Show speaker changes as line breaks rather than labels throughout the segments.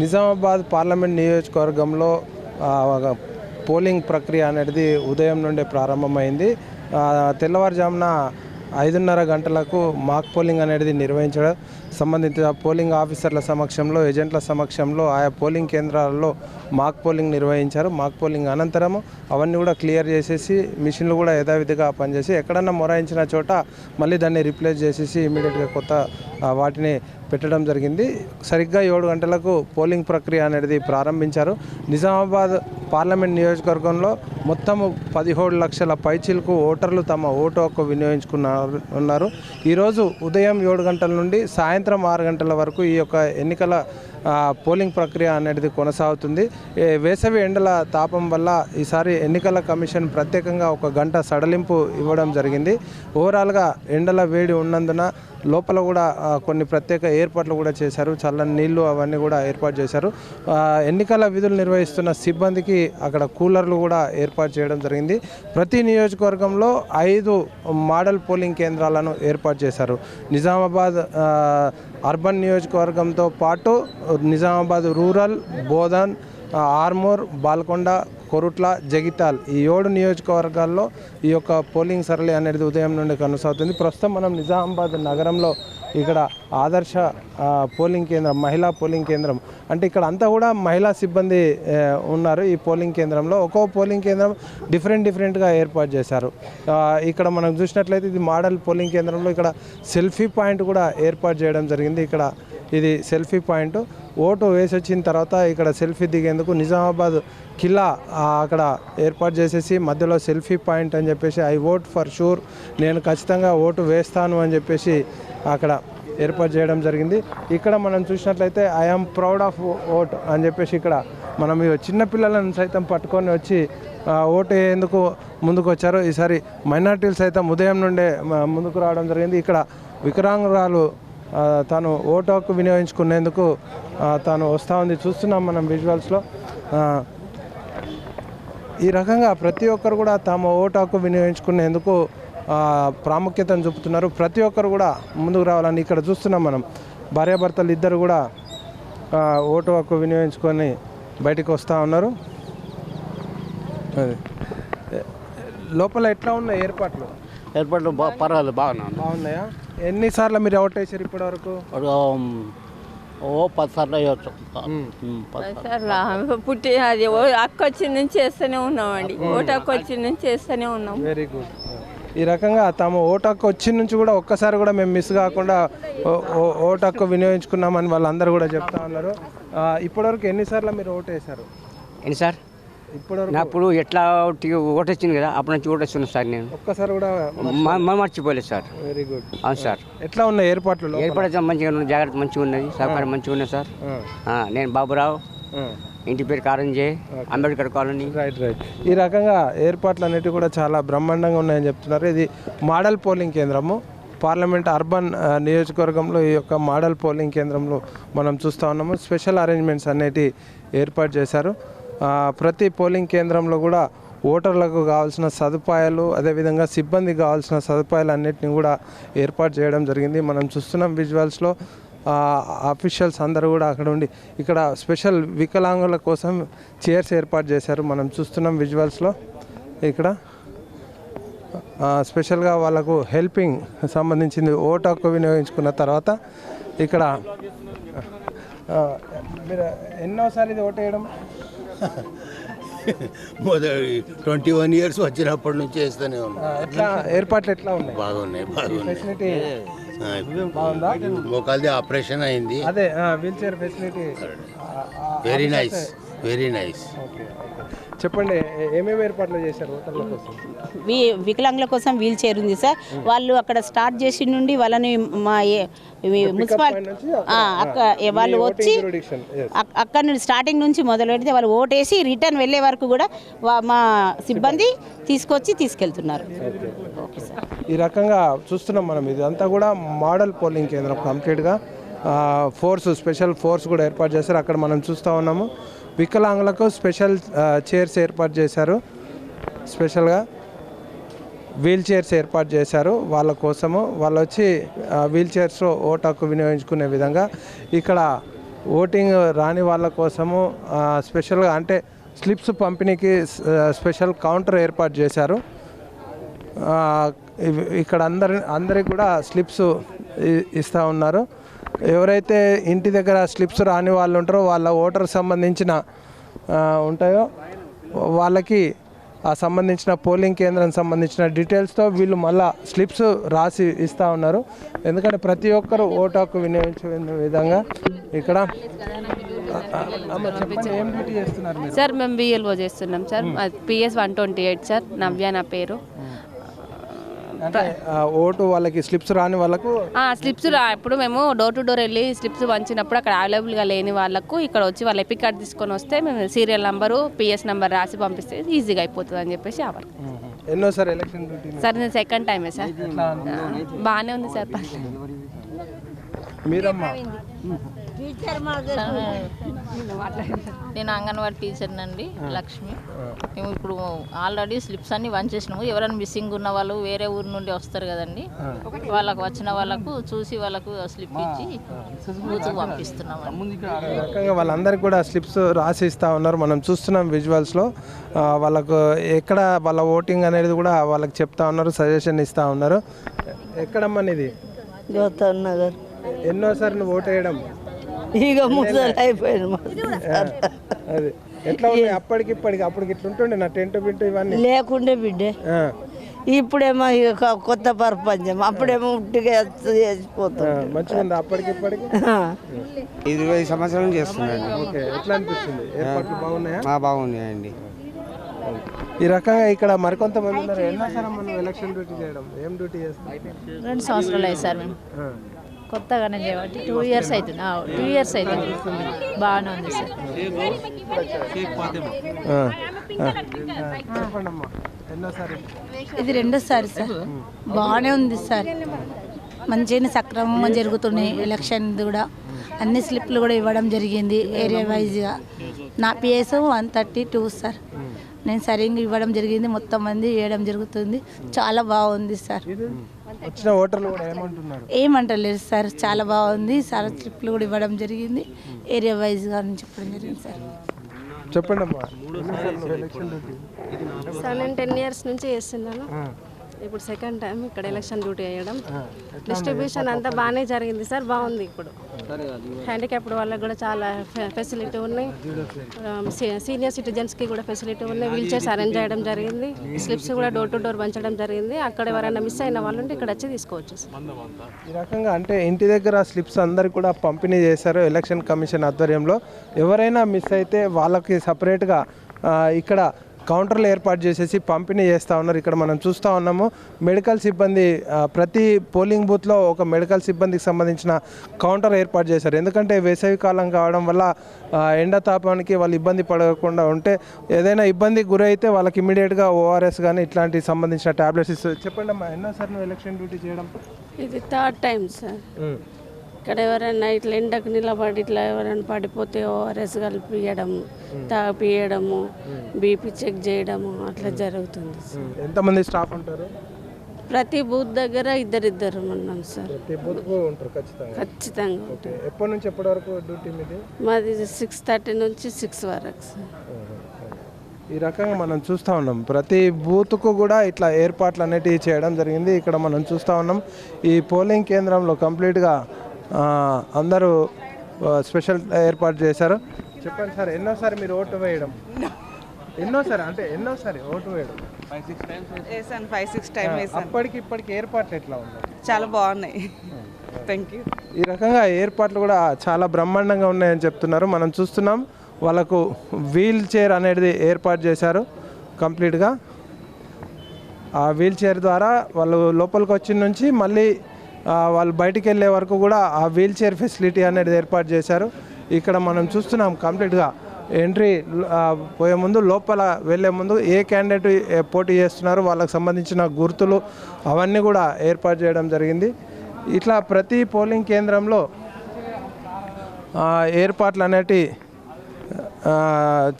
Nizamabad parliament నియోజకవర్గంలో ఒక polling ప్రక్రియ అనేది ఉదయం నుండే ప్రారంభమైంది. తెల్లవారుజామున ఐదున్నర గంటలకు మాక్ పోలింగ్ అనేది నిర్వహించడం సంబంధిత పోలింగ్ ఆఫీసర్ల సమక్షంలో ఏజెంట్ల సమక్షంలో ఆయా పోలింగ్ కేంద్రాలలో మాక్ పోలింగ్ నిర్వహించారు. మాక్ పోలింగ్ అనంతరము అవన్నీ కూడా క్లియర్ చేసేసి మిషన్లు కూడా యథావిధిగా పనిచేసి ఎక్కడన్నా మొరాయించిన చోట మళ్ళీ దాన్ని రీప్లేస్ చేసేసి ఇమీడియట్గా కొత్త వాటిని పెట్టడం జరిగింది. సరిగ్గా ఏడు గంటలకు పోలింగ్ ప్రక్రియ అనేది ప్రారంభించారు. నిజామాబాద్ పార్లమెంట్ నియోజకవర్గంలో మొత్తము పదిహేడు లక్షల పైచీలకు ఓటర్లు తమ ఓటు హక్కు వినియోగించుకున్నారు. ఉన్నారు ఈరోజు ఉదయం ఏడు గంటల నుండి సాయంత్రం సాయంత్రం ఆరు గంటల వరకు ఈ యొక్క ఎన్నికల పోలింగ్ ప్రక్రియ అనేది కొనసాగుతుంది. వేసవి ఎండల తాపం వల్ల ఈసారి ఎన్నికల కమిషన్ ప్రత్యేకంగా ఒక గంట సడలింపు ఇవ్వడం జరిగింది. ఓవరాల్గా ఎండల వేడి ఉన్నందున లోపల కూడా కొన్ని ప్రత్యేక ఏర్పాట్లు కూడా చేశారు. చల్లని నీళ్ళు అవన్నీ కూడా ఏర్పాటు చేశారు. ఎన్నికల విధులు నిర్వహిస్తున్న సిబ్బందికి అక్కడ కూలర్లు కూడా ఏర్పాటు చేయడం జరిగింది. ప్రతి నియోజకవర్గంలో ఐదు మోడల్ పోలింగ్ కేంద్రాలను ఏర్పాటు చేశారు. నిజామాబాద్ అర్బన్ నియోజకవర్గంతో పాటు నిజామాబాద్ రూరల్ బోధన్ ఆర్మూర్ బాల్కొండ కొరుట్ల జగిత్యాల్ ఈ ఏడు నియోజకవర్గాల్లో ఈ యొక్క పోలింగ్ సరళి అనేది ఉదయం నుండి కొనసాగుతుంది. ప్రస్తుతం మనం నిజామాబాద్ నగరంలో ఇక్కడ ఆదర్శ పోలింగ్ కేంద్రం మహిళా పోలింగ్ కేంద్రం అంటే ఇక్కడ అంతా కూడా మహిళా సిబ్బంది ఉన్నారు ఈ పోలింగ్ కేంద్రంలో. ఒక్కో పోలింగ్ కేంద్రం డిఫరెంట్ డిఫరెంట్గా ఏర్పాటు చేశారు. ఇక్కడ మనం చూసినట్లయితే ఇది మోడల్ పోలింగ్ కేంద్రంలో ఇక్కడ సెల్ఫీ పాయింట్ కూడా ఏర్పాటు చేయడం జరిగింది. ఇక్కడ ఇది సెల్ఫీ పాయింట్. ఓటు వేసి వచ్చిన తర్వాత ఇక్కడ సెల్ఫీ దిగేందుకు నిజామాబాద్ కిల్లా అక్కడ ఏర్పాటు చేసేసి మధ్యలో సెల్ఫీ పాయింట్ అని చెప్పేసి ఐ ఓట్ ఫర్ షూర్ నేను ఖచ్చితంగా ఓటు వేస్తాను అని చెప్పేసి అక్కడ ఏర్పాటు చేయడం జరిగింది. ఇక్కడ మనం చూసినట్లయితే ఐఆమ్ ప్రౌడ్ ఆఫ్ ఓట్ అని చెప్పేసి ఇక్కడ మనం చిన్నపిల్లలను సైతం పట్టుకొని వచ్చి ఓటు వేయేందుకు ముందుకు వచ్చారు ఈసారి మైనార్టీలు సైతం ఉదయం నుండే ముందుకు రావడం జరిగింది. ఇక్కడ వికలాంగురాలు తాను ఓటు హక్కు వినియోగించుకునేందుకు తాను వస్తూ ఉంది. చూస్తున్నాం మనం విజువల్స్లో ఈ రకంగా ప్రతి ఒక్కరు కూడా తమ ఓటు హక్కు వినియోగించుకునేందుకు ప్రాముఖ్యతను చూపుతున్నారు. ప్రతి ఒక్కరు కూడా ముందుకు రావాలని ఇక్కడ చూస్తున్నాం మనం. భార్యాభర్తలు ఇద్దరు కూడా ఓటు హక్కు వినియోగించుకొని బయటికి వస్తూ ఉన్నారు. అది. లోపల ఎట్లా ఉన్నాయి ఏర్పాట్లు?
ఏర్పాట్లు బా పర్వాలేదు బాగున్నాను
బాగున్నాయా? ఎన్నిసార్లు మీరు అవుట్ వేసారు ఇప్పటి వరకు
ఓ పది సార్లు అయ్యొచ్చు. పది సార్లు.
పుట్టి అది ఓ అక్క వచ్చిన నుంచి చేస్తూనే ఉన్నామండి ఓటు అక్క వచ్చిన నుంచి చేస్తూనే ఉన్నాం.
వెరీ గుడ్ ఈ రకంగా తమ ఓటు హక్కు వచ్చిన నుంచి కూడా ఒక్కసారి కూడా మేము మిస్ కాకుండా ఓ- ఓ- ఓటు హక్కు వినియోగించుకున్నామని వాళ్ళందరూ కూడా చెప్తా ఉన్నారు. ఇప్పటివరకు ఎన్నిసార్లు మీరు ఓటు వేశారు?
ఏంటి సార్?
ఇప్పటివరకు
నా ఇప్పుడు ఎట్లా ఓటు వచ్చింది కదా అప్పటి నుంచి ఓటు వస్తున్నాను సార్ నేను.
ఒక్కసారి కూడా
మర్చిపోలేదు సార్.
Very good.
అవును సార్.
ఎట్లా ఉన్నాయి ఏర్పాట్లు?
ఏర్పడితే మంచిగా ఉన్నది జాగ్రత్త మంచిగా ఉన్నది సహకారం మంచిగా ఉన్నది సార్. నేను బాబురావు. ఇంటి పేరు Karanje Ambedkar colony.
Right right. ఈ రకంగా ఏర్పాట్లు అనేవి కూడా చాలా బ్రహ్మాండంగా ఉన్నాయని చెప్తున్నారు. ఇది మోడల్ పోలింగ్ కేంద్రము. పార్లమెంట్ అర్బన్ నియోజకవర్గంలో ఈ యొక్క మోడల్ పోలింగ్ కేంద్రంలో మనం చూస్తూ ఉన్నాము. స్పెషల్ అరేంజ్మెంట్స్ అనేటి ఏర్పాటు చేశారు. ప్రతి పోలింగ్ కేంద్రంలో కూడా ఓటర్లకు కావాల్సిన సదుపాయాలు అదేవిధంగా సిబ్బందికి కావాల్సిన సదుపాయాలు అన్నింటినీ కూడా ఏర్పాటు చేయడం జరిగింది. మనం చూస్తున్నాం విజువల్స్లో అఫీషియల్స్ అందరూ కూడా అక్కడ ఉండి ఇక్కడ స్పెషల్ వికలాంగుల కోసం చైర్స్ ఏర్పాటు చేశారు. మనం చూస్తున్నాం విజువల్స్లో ఇక్కడ. స్పెషల్గా వాళ్ళకు హెల్పింగ్ సంబంధించింది ఓటు హక్కు వినియోగించుకున్న తర్వాత ఇక్కడ మీరు ఎన్నోసారి ఇది ఓటేయడం
మొదటి ట్వంటీ వన్ ఇయర్స్ వచ్చినప్పటి నుంచి వేస్తూనే ఉన్నాం
ఎట్లా ఏర్పాట్లు ఎట్లా ఉన్నాయి?
బాగున్నాయి బాగున్నాయి.
ఫెసిలిటీ
ఆ,
బాగుందా?
మోకాల్ది ఆపరేషన్ అయింది.
అదే wheelchair facility
very nice very nice
okay. చెప్పండి ఏమేమి ఏర్పాట్లు చేశారు
వి వికలాంగుల కోసం వీల్ చైర్ ఉంది సార్. వాళ్ళు అక్కడ స్టార్ట్ చేసి నుండి వాళ్ళని మా ఏ- ఇవి మున్సిపల్
point నుంచి
ఆ, అక్క ఏ వాళ్ళు వచ్చి అక్కడ నుండి స్టార్టింగ్ నుంచి మొదలు పెడితే వాళ్ళు ఓటేసి రిటర్న్ వెళ్ళే వరకు కూడా మా సిబ్బంది తీసుకొచ్చి తీసుకెళ్తున్నారు.
ఈ రకంగా చూస్తున్నాం మనం. ఇదంతా కూడా మోడల్ పోలింగ్ కేంద్రం కంప్లీట్గా ఫోర్స్ స్పెషల్ ఫోర్స్ కూడా ఏర్పాటు చేశారు. అక్కడ మనం చూస్తూ ఉన్నాము. వికలాంగులకు స్పెషల్ చైర్స్ ఏర్పాటు చేశారు. స్పెషల్గా వీల్ చైర్స్ ఏర్పాటు చేశారు వాళ్ళ కోసము. వాళ్ళు వచ్చి వీల్ చైర్స్లో ఓటు హక్కు వినియోగించుకునే విధంగా ఇక్కడ ఓటింగ్ రాని వాళ్ళ కోసము స్పెషల్గా అంటే స్లిప్స్ పంపిణీకి స్పెషల్ కౌంటర్ ఏర్పాటు చేశారు. ఇక్కడ అందరి అందరికి కూడా స్లిప్స్ ఇస్తూ ఉన్నారు. ఎవరైతే ఇంటి దగ్గర స్లిప్స్ రాని వాళ్ళు ఉంటారో వాళ్ళ ఓటర్ సంబంధించిన ఉంటాయో వాళ్ళకి ఆ సంబంధించిన పోలింగ్ కేంద్రం సంబంధించిన డీటెయిల్స్తో వీళ్ళు మళ్ళా స్లిప్స్ రాసి ఇస్తూ ఉన్నారు. ఎందుకంటే ప్రతి ఒక్కరు ఓటు హక్కు వినియోగించే విధంగా ఇక్కడ అమ్మ చెప్పండి ఏం డ్యూటీ చేస్తున్నారు మీరు?
సార్ మేము బిఎల్ఓ చేస్తున్నాం. Sir PS one twenty eight sir. Navya నా పేరు.
అంటే ఓటు వాళ్ళకి స్లిప్స్ రాని వాళ్ళకు
స్లిప్స్ రా ఇప్పుడు మేము డోర్ టు డోర్ వెళ్ళి స్లిప్స్ పంచినప్పుడు అక్కడ అవైలబుల్గా లేని వాళ్ళకు ఇక్కడ వచ్చి వాళ్ళ ఎపిక్ కార్డ్ తీసుకొని వస్తే మేము సీరియల్ నెంబరు పిఎస్ నెంబర్ రాసి పంపిస్తే ఈజీగా అయిపోతుంది అని చెప్పేసి ఆ వర్క్.
ఎన్నోసారి ఎలక్షన్
సార్ నేను సెకండ్ టైమే సార్. బాగానే ఉంది? సార్ పర్లేదు
మీరమ్మా.
నేను అంగన్వాడీ టీచర్ నండి లక్ష్మి. మేము ఇప్పుడు ఆల్రెడీ స్లిప్స్ అన్ని వంచేసినాము ఎవరైనా మిస్సింగ్ ఉన్న వాళ్ళు వేరే ఊరు నుండి వస్తారు కదండి. వాళ్ళకు వచ్చిన వాళ్ళకు చూసి వాళ్ళకు స్లిప్ ఇచ్చి బూత్కు
రకంగా వాళ్ళందరికీ కూడా స్లిప్స్ రాసి ఇస్తూ ఉన్నారు. మనం చూస్తున్నాం విజువల్స్లో వాళ్ళకు ఎక్కడ వాళ్ళ ఓటింగ్ అనేది కూడా వాళ్ళకి చెప్తా ఉన్నారు సజెషన్ ఇస్తూ ఉన్నారు. ఎక్కడమ్మా ఇది
గౌతమ్ నగర్.
ఎన్నోసారి నువ్వు ఓటు వేయడం?
ఇక ముసలు అయిపోయింది
అది. ఎట్లా ఉన్నాయి అప్పటికి ఇప్పటికి అప్పటికి ఇట్లా ఉంటుండే నా టెంట్ బింటు ఇవన్నీ?
లేకుండే బిడ్డే. ఇప్పుడేమో ఇక కొత్త ప్రపంచం. అప్పుడేమో ఉట్టిగా చేసిపోతాం
ఆ, మంచిగా ఉంది అప్పటికి ఇప్పటికి?
ఇరవై సంవత్సరాలు చేస్తున్నాను.
ఓకే ఎట్లా అనిపిస్తుంది? ఏర్పాట్లు బాగున్నాయా?
మా బాగున్నాయండి.
ఈ రకంగా ఇక్కడ మరికొంతమంది ఉన్నారు. ఎన్నోసారి మనం ఎలక్షన్ డ్యూటీ చేయడం ఏం డ్యూటీ చేస్తాం
రెండు సంవత్సరాలు అయ్యి సార్ మేము. కొత్తగానే చేయబట్టి టూ ఇయర్స్ అవుతుంది టూ ఇయర్స్ అవుతుంది బాగానే ఉంది సార్.
ఇది రెండోసారి సార్ బాగానే ఉంది సార్. మంచిగానే సక్రమంగా జరుగుతున్నాయి ఎలక్షన్ కూడా అన్ని స్లిప్లు కూడా ఇవ్వడం జరిగింది ఏరియా వైజ్గా నా PS one thirty two sir. నేను సరిగ్గా ఇవ్వడం జరిగింది. మొత్తం మంది ఇవ్వడం జరుగుతుంది. చాలా బాగుంది సార్.
వచ్చిన ఓటర్లు కూడా ఏమంటున్నారు?
ఏమంటలేరు సార్ చాలా బాగుంది సార్ స్లిప్లు కూడా ఇవ్వడం జరిగింది. ఏరియా వైజ్గా అని చెప్పడం జరిగింది సార్.
చెప్పండి అమ్మా
సార్ నేను టెన్ ఇయర్స్ నుంచి చేస్తున్నాను. ఇప్పుడు సెకండ్ టైం ఇక్కడ ఎలక్షన్ డ్యూటీ చేయడం డిస్ట్రిబ్యూషన్ అంతా బాగానే జరిగింది సార్ బాగుంది ఇప్పుడు. హ్యాండిక్యాప్డ్ వాళ్ళకి కూడా చాలా ఫెసిలిటీ ఉన్నాయి. సీనియర్ సిటిజన్స్కి కూడా ఫెసిలిటీ ఉన్నాయి. వీల్ చైర్స్ అరేంజ్ చేయడం జరిగింది. స్లిప్స్ కూడా డోర్ టు డోర్ పంచడం జరిగింది. అక్కడ ఎవరైనా మిస్ అయిన వాళ్ళు ఉంటే ఇక్కడ వచ్చి తీసుకోవచ్చు సార్.
ఈ రకంగా అంటే ఇంటి దగ్గర స్లిప్స్ అందరు కూడా పంపిణీ చేశారు ఎలక్షన్ కమిషన్ ఆధ్వర్యంలో. ఎవరైనా మిస్ అయితే వాళ్ళకి సపరేట్గా ఇక్కడ కౌంటర్లు ఏర్పాటు చేసేసి పంపిణీ చేస్తూ ఉన్నారు. ఇక్కడ మనం చూస్తూ ఉన్నాము మెడికల్ సిబ్బంది ప్రతి పోలింగ్ బూత్లో ఒక మెడికల్ సిబ్బందికి సంబంధించిన కౌంటర్ ఏర్పాటు చేశారు. ఎందుకంటే వేసవి కాలం కావడం వల్ల ఎండ తాపానికి వాళ్ళు ఇబ్బంది పడకుండా ఉంటే ఏదైనా ఇబ్బందికి గురైతే వాళ్ళకి ఇమీడియట్గా ఓఆర్ఎస్ కానీ ఇట్లాంటి సంబంధించిన టాబ్లెట్స్ ఇస్తారు చెప్పండి అమ్మా ఎన్నోసారి నువ్వు ఎలక్షన్ డ్యూటీ చేయడం?
ఇది థర్డ్ టైం సార్. ఇక్కడ ఎవరైనా ఇట్లా ఎండకు నిలబడి ఇట్లా ఎవరైనా పడిపోతే ఓఆర్ఎస్ కలిపియడం తాగిపియడము బీపీ చెక్ చేయడము అట్లా జరుగుతుంది సార్.
ఎంతమంది స్టాఫ్ ఉంటారు?
ప్రతి బూత్ దగ్గర ఇద్దరిద్దరు ఉన్నాం సార్.
ప్రతి బూత్కు ఉంటారు ఖచ్చితంగా.
ఖచ్చితంగా
ఓకే. ఎప్పటి నుంచి ఎప్పటి వరకు డ్యూటీ మీది?
మాది సిక్స్ థర్టీ నుంచి సిక్స్ వరకు సార్.
ఈ రకంగా మనం చూస్తూ ఉన్నాం. ప్రతి బూత్కు కూడా ఇట్లా ఏర్పాట్లు అనేటివి చేయడం జరిగింది. ఇక్కడ మనం చూస్తూ ఉన్నాం. ఈ పోలింగ్ కేంద్రంలో కంప్లీట్గా అందరూ స్పెషల్ ఏర్పాటు చేశారు. చెప్పండి సార్ ఎన్నోసారి మీరు ఓటు వేయడం? ఎన్నోసారి అంటే ఎన్నోసారి ఓటు వేయడం?
వేసాను ఫైవ్ సిక్స్ టైం
అప్పటికి ఇప్పటికి ఏర్పాట్లు ఎట్లా ఉన్నాయి?
చాలా బాగున్నాయి. థ్యాంక్ యూ
ఈ రకంగా ఏర్పాట్లు కూడా చాలా బ్రహ్మాండంగా ఉన్నాయని చెప్తున్నారు. మనం చూస్తున్నాం వాళ్ళకు వీల్ చైర్ అనేది ఏర్పాటు చేశారు కంప్లీట్గా. ఆ వీల్ చైర్ ద్వారా వాళ్ళు లోపలికి వచ్చిన నుంచి మళ్ళీ వాళ్ళు బయటికి వెళ్ళే వరకు కూడా ఆ వీల్ చైర్ ఫెసిలిటీ అనేది ఏర్పాటు చేశారు. ఇక్కడ మనం చూస్తున్నాం కంప్లీట్గా ఎంట్రీ పోయే ముందు లోపల వెళ్ళే ముందు ఏ క్యాండిడేట్ పోటీ చేస్తున్నారు వాళ్ళకి సంబంధించిన గుర్తులు అవన్నీ కూడా ఏర్పాటు చేయడం జరిగింది. ఇట్లా ప్రతి పోలింగ్ కేంద్రంలో ఏర్పాట్లు అనేటి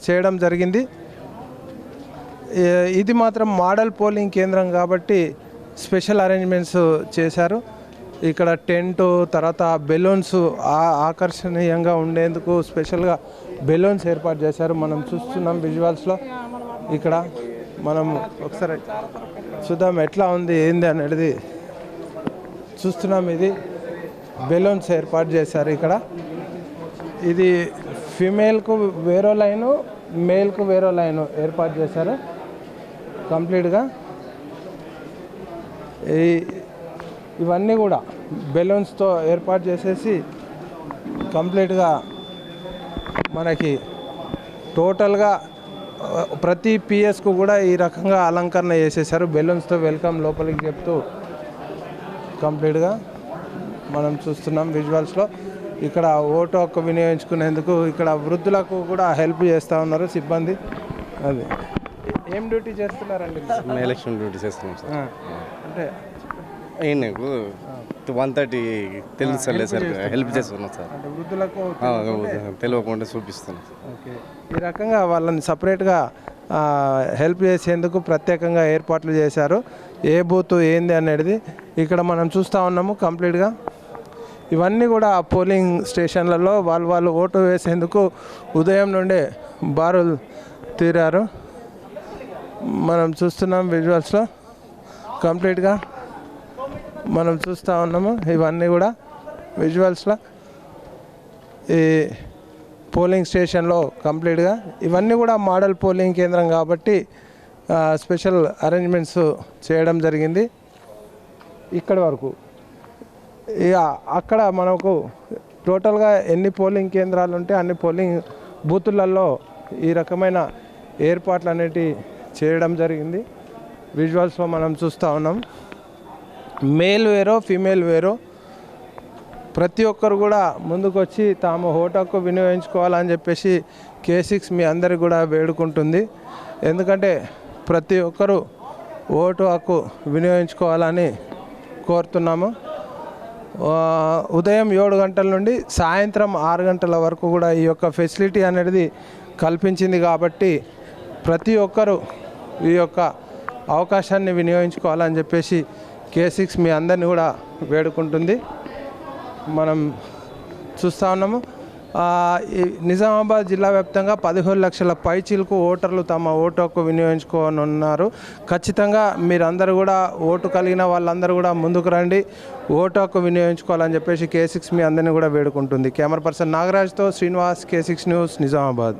చేయడం జరిగింది. ఇది మాత్రం మోడల్ పోలింగ్ కేంద్రం కాబట్టి స్పెషల్ అరేంజ్మెంట్స్ చేశారు. ఇక్కడ టెంట్ తర్వాత బెలూన్స్ ఆకర్షణీయంగా ఉండేందుకు స్పెషల్గా బెలూన్స్ ఏర్పాటు చేశారు. మనం చూస్తున్నాం విజువల్స్లో. ఇక్కడ మనం ఒకసారి చూద్దాం ఎట్లా ఉంది ఏంది అనేది చూస్తున్నాం. ఇది బెలూన్స్ ఏర్పాటు చేశారు ఇక్కడ. ఇది ఫిమేల్కు వేరో లైను మేల్కు వేరో లైను ఏర్పాటు చేశారు కంప్లీట్గా. ఈ ఇవన్నీ కూడా బెలూన్స్తో ఏర్పాటు చేసేసి కంప్లీట్గా మనకి టోటల్గా ప్రతి పిఎస్కు కూడా ఈ రకంగా అలంకరణ చేసేసారు బెలూన్స్తో వెల్కమ్ లోపలికి చెప్తూ కంప్లీట్గా మనం చూస్తున్నాం విజువల్స్లో. ఇక్కడ ఓటు హక్కు వినియోగించుకునేందుకు ఇక్కడ వృద్ధులకు కూడా హెల్ప్ చేస్తూ ఉన్నారు సిబ్బంది. అది. ఏం డ్యూటీ చేస్తున్నారండి?
ఎలక్షన్ డ్యూటీ చేస్తున్నాం సార్.
అంటే
ఈయనకు వన్ థర్టీ తెలుసలే సార్ హెల్ప్ చేస్తున్నాం సార్.
అంటే వృద్ధులకు
ఆ, తెలియకుండా చూపిస్తున్నాం
ఓకే. ఈ రకంగా వాళ్ళని సపరేట్గా హెల్ప్ చేసేందుకు ప్రత్యేకంగా ఏర్పాట్లు చేశారు. ఏ బూత్ ఏంది అనేది ఇక్కడ మనం చూస్తూ ఉన్నాము కంప్లీట్గా. ఇవన్నీ కూడా పోలింగ్ స్టేషన్లలో వాళ్ళు వాళ్ళు ఓటు వేసేందుకు ఉదయం నుండే బారులు తీరారు. మనం చూస్తున్నాం విజువల్స్లో కంప్లీట్గా. మనం చూస్తూ ఉన్నాము ఇవన్నీ కూడా విజువల్స్లో. ఈ పోలింగ్ స్టేషన్లో కంప్లీట్గా ఇవన్నీ కూడా మోడల్ పోలింగ్ కేంద్రం కాబట్టి స్పెషల్ అరేంజ్మెంట్స్ చేయడం జరిగింది. ఇక్కడి వరకు? ఇక అక్కడ మనకు టోటల్గా ఎన్ని పోలింగ్ కేంద్రాలు ఉంటే అన్ని పోలింగ్ బూతులలో ఈ రకమైన ఏర్పాట్లు అనేటివి చేయడం జరిగింది. విజువల్స్లో మనం చూస్తూ ఉన్నాం. మేల్ వేరో ఫీమేల్ వేరో ప్రతి ఒక్కరు కూడా ముందుకొచ్చి తాము ఓటు హక్కు వినియోగించుకోవాలని చెప్పేసి కే సిక్స్ మీ అందరికి కూడా వేడుకుంటుంది. ఎందుకంటే ప్రతి ఒక్కరూ ఓటు హక్కు వినియోగించుకోవాలని కోరుతున్నాము. ఉదయం ఏడు గంటల నుండి సాయంత్రం ఆరు గంటల వరకు కూడా ఈ యొక్క ఫెసిలిటీ అనేది కల్పించింది కాబట్టి ప్రతి ఒక్కరూ ఈ యొక్క అవకాశాన్ని వినియోగించుకోవాలని చెప్పేసి కే సిక్స్ మీ అందరిని కూడా వేడుకుంటుంది. మనం చూస్తూ ఉన్నాము. నిజామాబాద్ జిల్లా వ్యాప్తంగా పదిహేడు లక్షల పైచీలకు ఓటర్లు తమ ఓటు హక్కు వినియోగించుకోనున్నారు. ఖచ్చితంగా మీరందరూ కూడా ఓటు కలిగిన వాళ్ళందరూ కూడా ముందుకు రండి. ఓటు హక్కు వినియోగించుకోవాలని చెప్పేసి కే సిక్స్ మీ అందరిని కూడా వేడుకుంటుంది. Camera person నాగరాజ్తో Srinivas K six news Nizamabad.